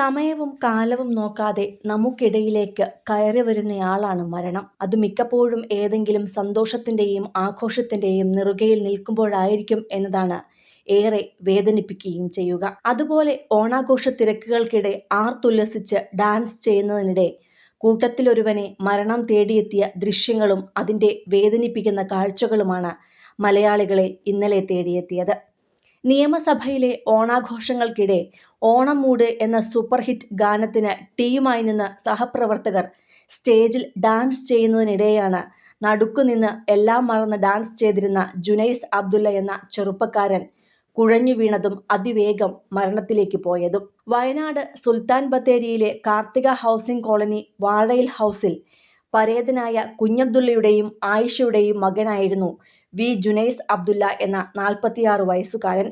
സമയവും കാലവും നോക്കാതെ നമുക്കിടയിലേക്ക് കയറി വരുന്നയാളാണ് മരണം. അത് മിക്കപ്പോഴും ഏതെങ്കിലും സന്തോഷത്തിന്റെയും ആഘോഷത്തിന്റെയും നെറുകയിൽ നിൽക്കുമ്പോഴായിരിക്കും എന്നതാണ് ഏറെ വേദനിപ്പിക്കുകയും ചെയ്യുക. അതുപോലെ ഓണാഘോഷ തിരക്കുകൾക്കിടെ ആർത്തുല്ലസിച്ച് ഡാൻസ് ചെയ്യുന്നതിനിടെ കൂട്ടത്തിലൊരുവനെ മരണം തേടിയെത്തിയ ദൃശ്യങ്ങളും അതിന്റെ വേദനിപ്പിക്കുന്ന കാഴ്ചകളുമാണ് മലയാളികളെ ഇന്നലെ തേടിയെത്തിയത്. നിയമസഭയിലെ ഓണാഘോഷങ്ങൾക്കിടെ ഓണം മൂട് എന്ന സൂപ്പർഹിറ്റ് ഗാനത്തിന് ടീമായി നിന്ന് സഹപ്രവർത്തകർ സ്റ്റേജിൽ ഡാൻസ് ചെയ്യുന്നതിനിടെയാണ് നടുക്കുനിന്ന് എല്ലാം മറന്ന് ഡാൻസ് ചെയ്തിരുന്ന ജുനൈസ് അബ്ദുള്ള എന്ന ചെറുപ്പക്കാരൻ കുഴഞ്ഞു വീണതും അതിവേഗം മരണത്തിലേക്ക് പോയതും. വയനാട് സുൽത്താൻ ബത്തേരിയിലെ കാർത്തിക ഹൗസിംഗ് കോളനി വാഴയിൽ ഹൗസിൽ പരേതനായ കുഞ്ഞബ്ദുള്ളയുടെയും ആയിഷയുടെയും മകനായിരുന്നു വി ജുനൈസ് അബ്ദുല്ല എന്ന നാൽപ്പത്തിയാറ് വയസ്സുകാരൻ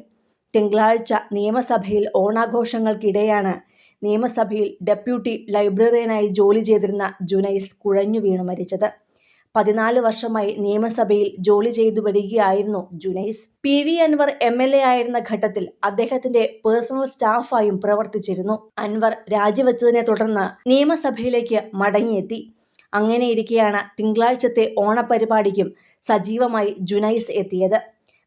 തിങ്കളാഴ്ച നിയമസഭയിൽ ഓണാഘോഷങ്ങൾക്കിടെയാണ് നിയമസഭയിൽ ഡെപ്യൂട്ടി ലൈബ്രറിയനായി ജോലി ചെയ്തിരുന്ന ജുനൈസ് കുഴഞ്ഞു വീണു മരിച്ചത്. പതിനാല് വർഷമായി നിയമസഭയിൽ ജോലി ചെയ്തു വരികയായിരുന്നു Junais P V Anvar M L A ആയിരുന്ന ഘട്ടത്തിൽ അദ്ദേഹത്തിന്റെ പേഴ്സണൽ സ്റ്റാഫായും പ്രവർത്തിച്ചിരുന്നു. അൻവർ രാജിവെച്ചതിനെ തുടർന്ന് നിയമസഭയിലേക്ക് മടങ്ങിയെത്തി. അങ്ങനെയിരിക്കെയാണ് തിങ്കളാഴ്ചത്തെ ഓണപരിപാടിക്കും സജീവമായി ജുനൈസ് എത്തിയത്.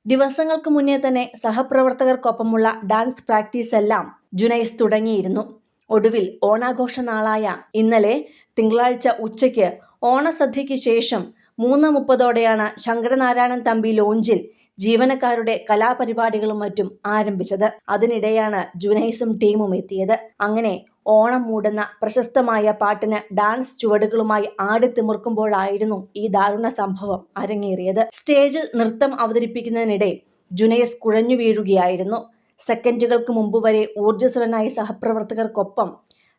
ദിവസങ്ങൾക്ക് മുന്നേ തന്നെ സഹപ്രവർത്തകർക്കൊപ്പമുള്ള ഡാൻസ് പ്രാക്ടീസ് എല്ലാം ജുനൈസ് തുടങ്ങിയിരുന്നു. ഒടുവിൽ ഓണാഘോഷ നാളായ ഇന്നലെ തിങ്കളാഴ്ച ഉച്ചയ്ക്ക് ഓണസദ്യയ്ക്ക് ശേഷം മൂന്ന് മുപ്പതോടെയാണ് ശങ്കരനാരായണൻ തമ്പി ലോഞ്ചിൽ ജീവനക്കാരുടെ കലാപരിപാടികളും മറ്റും ആരംഭിച്ചത്. അതിനിടെയാണ് ജുനൈസും ടീമും എത്തിയത്. അങ്ങനെ ഓണം മൂടുന്ന പ്രശസ്തമായ പാട്ടിന് ഡാൻസ് ചുവടുകളുമായി ആടിത്തിമിർക്കുമ്പോഴായിരുന്നു ഈ ദാരുണ സംഭവം അരങ്ങേറിയത്. സ്റ്റേജിൽ നൃത്തം അവതരിപ്പിക്കുന്നതിനിടെ ജുനൈസ് കുഴഞ്ഞു വീഴുകയായിരുന്നു. സെക്കൻഡുകൾക്ക് മുമ്പ് വരെ ഊർജസ്വലനായ സഹപ്രവർത്തകർക്കൊപ്പം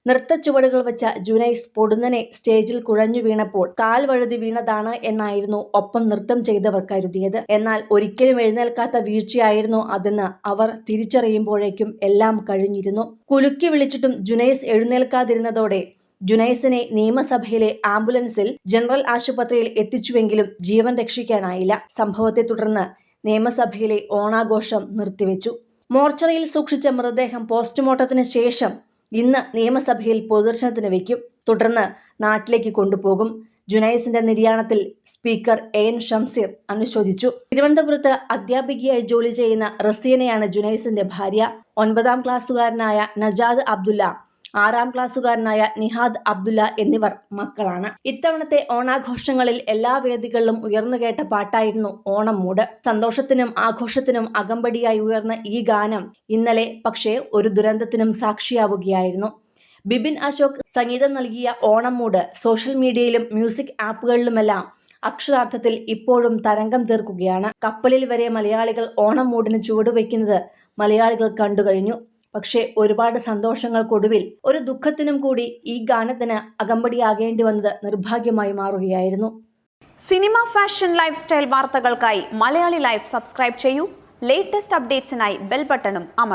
നൃത്തച്ചുവടുകൾ വെച്ച ജുനൈസ് പൊടുന്നനെ സ്റ്റേജിൽ കുഴഞ്ഞു വീണപ്പോൾ കാൽ വഴുതി വീണതാണ് എന്നായിരുന്നു ഒപ്പം നൃത്തം ചെയ്തവർ കരുതിയത്. എന്നാൽ ഒരിക്കലും എഴുന്നേൽക്കാത്ത വീഴ്ചയായിരുന്നു അതെന്ന് അവർ തിരിച്ചറിയുമ്പോഴേക്കും എല്ലാം കഴിഞ്ഞിരുന്നു. കുലുക്കി വിളിച്ചിട്ടും ജുനൈസ് എഴുന്നേൽക്കാതിരുന്നതോടെ ജുനൈസിനെ നിയമസഭയിലെ ആംബുലൻസിൽ ജനറൽ ആശുപത്രിയിൽ എത്തിച്ചുവെങ്കിലും ജീവൻ രക്ഷിക്കാനായില്ല. സംഭവത്തെ തുടർന്ന് നിയമസഭയിലെ ഓണാഘോഷം നിർത്തിവെച്ചു. മോർച്ചറിയിൽ സൂക്ഷിച്ച മൃതദേഹം പോസ്റ്റ്മോർട്ടത്തിന് ശേഷം ഇന്ന് നിയമസഭയിൽ പൊതുദർശനത്തിന് വയ്ക്കും. തുടർന്ന് നാട്ടിലേക്ക് കൊണ്ടുപോകും. ജുനൈസിന്റെ നിര്യാണത്തിൽ സ്പീക്കർ എ എൻ ഷംസീർ അനുശോചിച്ചു. തിരുവനന്തപുരത്ത് അധ്യാപികയായി ജോലി ചെയ്യുന്ന റസീനയാണ് ജുനൈസിന്റെ ഭാര്യ. ഒൻപതാം ക്ലാസ്സുകാരനായ നജാദ് അബ്ദുല്ല ആറാം ക്ലാസ്സുകാരനായ നിഹാദ് അബ്ദുല്ല എന്നിവർ മക്കളാണ്. ഇത്തവണത്തെ ഓണാഘോഷങ്ങളിൽ എല്ലാ വേദികളിലും ഉയർന്നു കേട്ട പാട്ടായിരുന്നു ഓണം മൂട്. സന്തോഷത്തിനും ആഘോഷത്തിനും അകമ്പടിയായി ഉയർന്ന ഈ ഗാനം ഇന്നലെ പക്ഷേ ഒരു ദുരന്തത്തിനും സാക്ഷിയാവുകയായിരുന്നു. ബിബിൻ അശോക് സംഗീതം നൽകിയ ഓണം മൂട് സോഷ്യൽ മീഡിയയിലും മ്യൂസിക് ആപ്പുകളിലുമെല്ലാം അക്ഷരാർത്ഥത്തിൽ ഇപ്പോഴും തരംഗം തീർക്കുകയാണ്. കപ്പലിൽ വരെ മലയാളികൾ ഓണം മൂടിന് ചുവടുവെക്കുന്നത് മലയാളികൾ കണ്ടുകഴിഞ്ഞു പക്ഷേ ഒരുപാട് സന്തോഷങ്ങൾക്കൊടുവിൽ ഒരു ദുഃഖത്തിനും കൂടി ഈ ഗാനത്തിന് അകമ്പടിയാകേണ്ടി വന്നത് നിർഭാഗ്യമായി മാറുകയായിരുന്നു. സിനിമ ഫാഷൻ ലൈഫ് സ്റ്റൈൽ വാർത്തകൾക്കായി മലയാളി ലൈഫ് സബ്സ്ക്രൈബ് ചെയ്യൂ. ലേറ്റസ്റ്റ് അപ്ഡേറ്റ്സിനായി ബെൽ ബട്ടണും അമർ